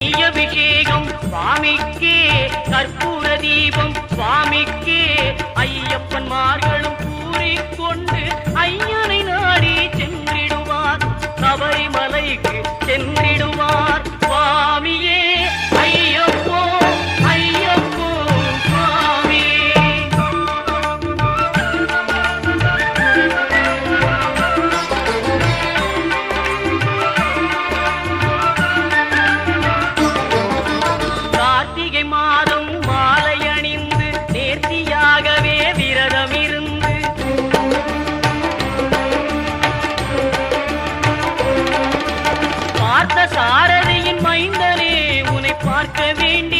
அபிஷேகம் சுவாமிக்கே கற்பூர தீபம் சுவாமிக்கு மாதம் மாலை அணிந்து நேர்த்தியாகவே விரதம் இருந்து பார்த்த சாரதியின் மைந்தனே உன்னை பார்க்க வேண்டி